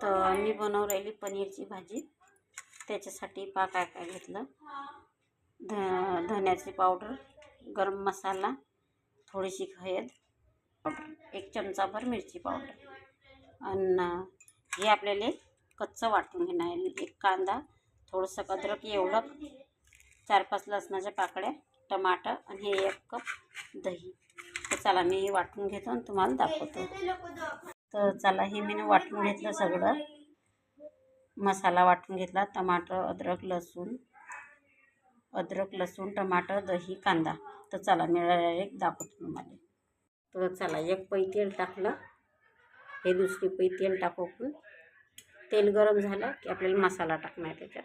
तर मी बनवू राहिली पनीरची भाजी. त्याच्यासाठी पा काय काय घेतलं? ध धण्याची पावडर गरम मसाला थोडीशी हळद पावडर एक चमचाभर मिरची पावडर. आणि हे आपल्याला कच्चं वाटून घेणं एक कांदा थोडंसं अद्रक एवढं चार पाच लसणाच्या पाकळ्या टमाटर आणि हे एक कप दही. तर चला मी हे वाटून घेतो आणि तुम्हाला दाखवतो. तर चला हे मी वाटून घेतलं सगळं. मसाला वाटून घेतला टमाटर अद्रक लसूण अद्रक लसूण टमाटर दही कांदा. तर चला मी एक दाखवतो तुम्हाला. तर चला एक पै तेल टाकलं. हे दुसरी पै तेल टाकू तेल गरम झालं की आपल्याला मसाला टाकणार त्याच्यात.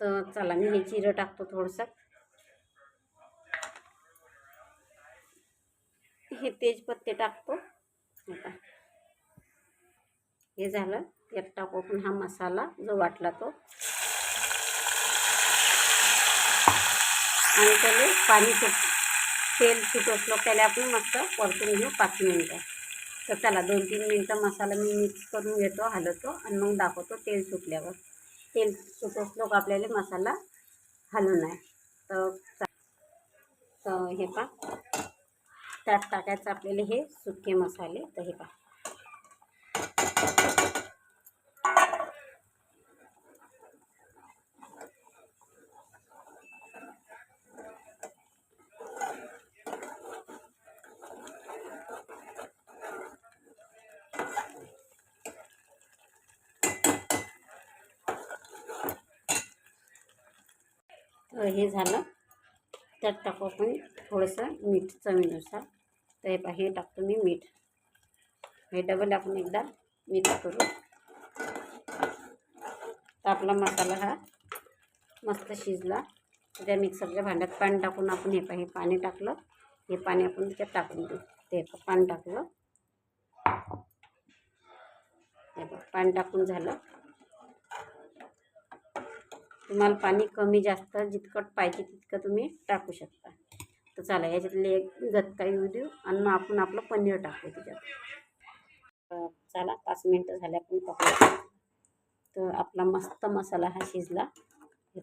तर चला मी हे जिरं टाकतो थोडंसं. हे तेजपत्ते टाकतो. हे हे झालं. त्यात टाकू आपण हा मसाला जो वाटला तो. आणि त्याला पाणी सुट तेल सुटसलं त्याला आपण मस्त परतून घेऊ पाच मिनटं. तर चला दोन तीन मिनटं मसाला मी मिक्स करून घेतो हलवतो आणि मग दाखवतो तेल सुटल्यावर. तेल सुटवलो का आपल्याला मसाला हलवून आहे तर तर हे पा त्यात टाकायचं आपल्याला हे सुके मसाले. तर हे पहा. तर हे झालं. त्यात टाकू आपण थोडंसं मीठ चवीनुसार. तर हे पहा हे टाकतो मी मीठ. हे डबल आपण एकदा मिक्स करू तर आपला मसाला हा मस्त शिजला. त्या मिक्सरच्या भांड्यात पाणी टाकून आपण हे पहा हे पाणी टाकलं. हे पाणी आपण त्याच्यात टाकून देऊ. ते पाणी टाकलं. हे बघ पाणी टाकून झालं. तुम्हाला पाणी कमी जास्त जितकं पाहिजे तितकं तुम्ही टाकू शकता. तर चला याच्यातले एक गतका येऊ देऊ आणि मग आपण आपलं पनीर टाकू त्याच्यात. चला पाच मिनटं झाले आपण पकडू तर आपला मस्त मसाला हा शिजला. हे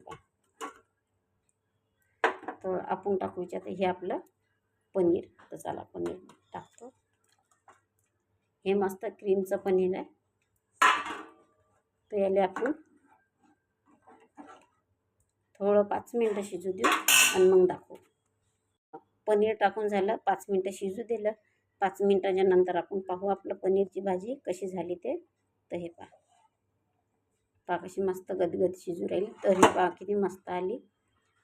तर आपण टाकू याच्यात हे आपलं पनीर. तर चला पनीर टाकतो. हे मस्त क्रीमचं पनीर आहे. तर याला आपण थोडं पाच मिनटं शिजू देऊ आणि मग दाखवू. पनीर टाकून झालं पाच मिनटं शिजू दिलं. पाच मिनटाच्या नंतर आपण पाहू आपलं पनीरची भाजी कशी झाली ते. तर हे पहा. पहा कशी मस्त गदगद शिजू राहिली. तरी पहा किती मस्त आली.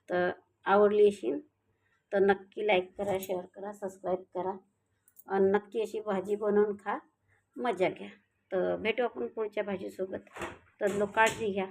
तर आवडली अशी. तर नक्की लाईक करा शेअर करा सबस्क्राईब करा. आणि नक्की अशी भाजी बनवून खा. मजा घ्या. तर भेटू आपण पुढच्या भाजीसोबत. तर लो काळजी घ्या.